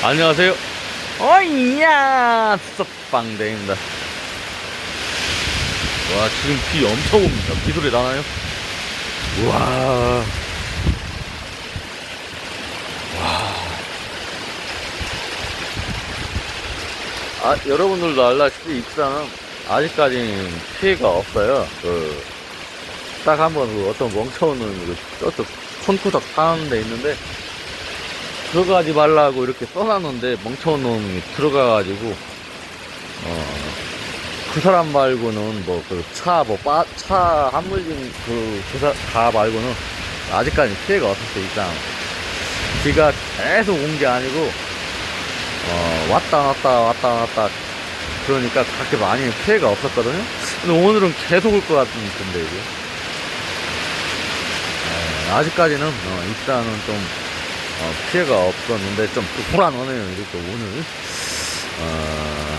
안녕하세요. 어이야, 수석방대입니다. 와, 지금 비 엄청 옵니다. 비 소리 나나요? 우와. 와. 아, 여러분들도 알다시피 익산은 아직까지는 피해가 없어요. 그, 딱 한번 그 어떤 멍청은 그 저쪽 손구석 타는 데 있는데 들어가지 말라고 이렇게 써놨는데 멍청한 놈이 들어가가지고 어, 그 사람 말고는 뭐 그 차 뭐차 한물진 그그다 말고는 아직까지 피해가 없었어요 일단. 비가 계속 온 게 아니고 어, 왔다 왔다 왔다 왔다. 그러니까 그렇게 많이 피해가 없었거든요. 근데 오늘은 계속 올 것 같은데 이게. 네, 아직까지는 어, 일단은 좀 어, 피해가 없었는데 좀 불안하네요 이렇게 오늘. 어,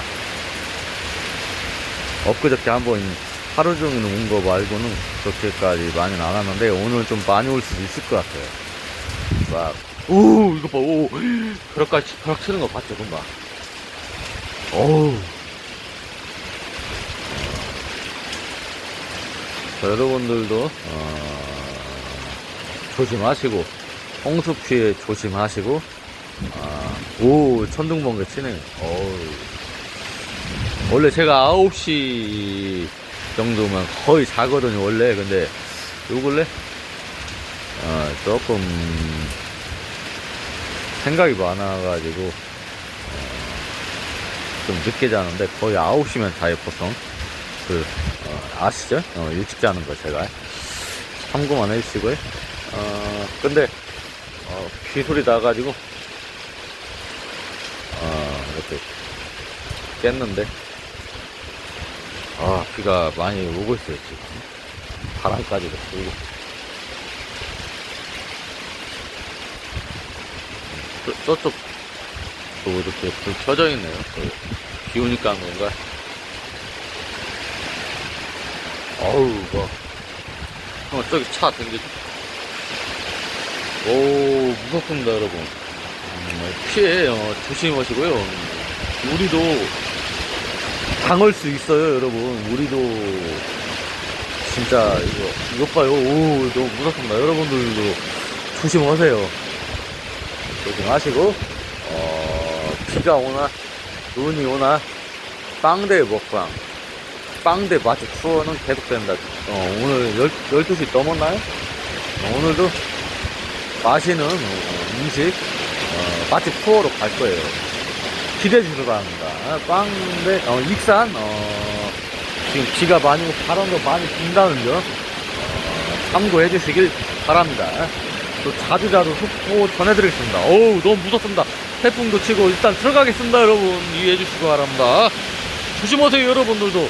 엊그저께 한번 하루 종일 온 거 말고는 그렇게까지 많이는 안 왔는데 오늘 좀 많이 올 수도 있을 것 같아요. 막, 오 이거 봐오. 벼락까지 벼락 치는 거 봤죠 금방? 어우. 자, 여러분들도 어, 조심하시고 홍수 피해 조심하시고 아, 오 천둥번개 치네. 어우. 원래 제가 9시 정도면 거의 자거든요 원래. 근데 요 근래? 어, 조금 생각이 많아가지고 어, 좀 늦게 자는데 거의 9시면 자요 보통. 그 어, 아시죠? 어, 일찍 자는 거 제가. 참고만 해주시고요. 어, 근데 어, 비 소리 나가지고. 어, 이렇게 깼는데. 아 비가 많이 오고 있어요 지금. 바람까지도 불고. 저, 저쪽도 이렇게 불 켜져 있네요. 그, 비 오니까 한 건가. 어우 뭐. 어, 저기 차 댕기죠 오 무섭습니다 여러분. 음, 피해 어, 조심하시고요. 우리도 당할 수 있어요 여러분. 우리도 진짜 이거 이거 봐요. 오 너무 무섭습니다. 여러분들도 조심하세요. 조심하시고 어, 비가 오나 눈이 오나 빵대 먹방. 빵대 맛집 투어는 계속된다. 어, 오늘 1 2시 넘었나요? 어, 오늘도 맛있는 어, 음식 어, 맛집 투어로 갈 거예요. 기대해 주시기 바랍니다. 빵대 어, 익산 어, 지금 비가 많이 오고 바람도 많이 분다는 점 어, 참고해 주시길 바랍니다. 또 자주 자주 속보 전해드리겠습니다. 어우 너무 무섭습니다. 태풍도 치고 일단 들어가겠습니다 여러분 이해해 주시기 바랍니다. 조심하세요 여러분들도